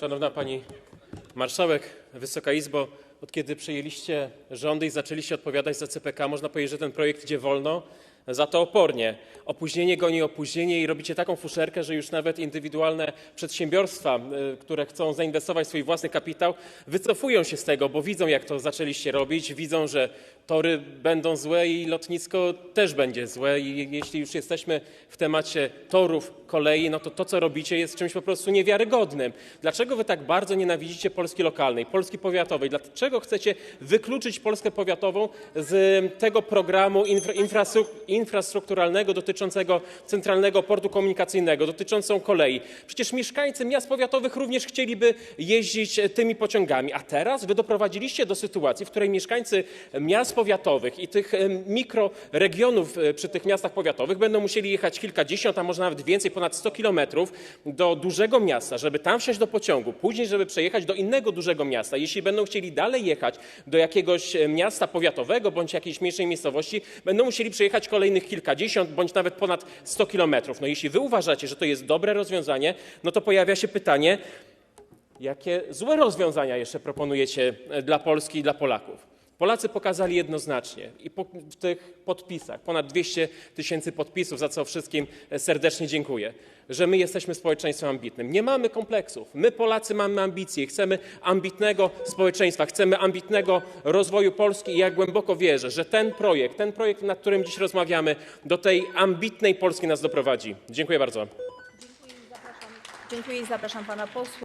Szanowna Pani Marszałek, Wysoka Izbo, od kiedy przejęliście rządy i zaczęliście odpowiadać za CPK, można powiedzieć, że ten projekt idzie wolno, za to opornie. Opóźnienie goni opóźnienie i robicie taką fuszerkę, że już nawet indywidualne przedsiębiorstwa, y, które chcą zainwestować swój własny kapitał, wycofują się z tego, bo widzą, jak to zaczęliście robić, widzą, że tory będą złe i lotnisko też będzie złe. I jeśli już jesteśmy w temacie torów, kolei, no to to, co robicie, jest czymś po prostu niewiarygodnym. Dlaczego wy tak bardzo nienawidzicie Polski lokalnej, Polski powiatowej? Dlaczego chcecie wykluczyć Polskę powiatową z tego programu infra, infrastru- infrastrukturalnego dotyczącego Centralnego Portu Komunikacyjnego, dotyczącą kolei? Przecież mieszkańcy miast powiatowych również chcieliby jeździć tymi pociągami, a teraz wy doprowadziliście do sytuacji, w której mieszkańcy miast powiatowych i tych mikroregionów e, przy tych miastach powiatowych będą musieli jechać kilkadziesiąt, a może nawet więcej, ponad 100 kilometrów do dużego miasta, żeby tam wsiąść do pociągu, później żeby przejechać do innego dużego miasta. Jeśli będą chcieli dalej jechać do jakiegoś e, miasta powiatowego bądź jakiejś mniejszej miejscowości, będą musieli przejechać kolejnych kilkadziesiąt bądź nawet ponad 100 kilometrów. No jeśli wy uważacie, że to jest dobre rozwiązanie, no to pojawia się pytanie, jakie złe rozwiązania jeszcze proponujecie e, dla Polski i dla Polaków. Polacy pokazali jednoznacznie i w tych podpisach, ponad 200 tysięcy podpisów, za co wszystkim e, serdecznie dziękuję, że my jesteśmy społeczeństwem ambitnym. Nie mamy kompleksów. My Polacy mamy ambicje, chcemy ambitnego społeczeństwa, chcemy ambitnego rozwoju Polski i ja głęboko wierzę, że ten projekt, ten projekt, nad którym dziś rozmawiamy, do tej ambitnej Polski nas doprowadzi. Dziękuję bardzo. Dziękuję i zapraszam pana posła.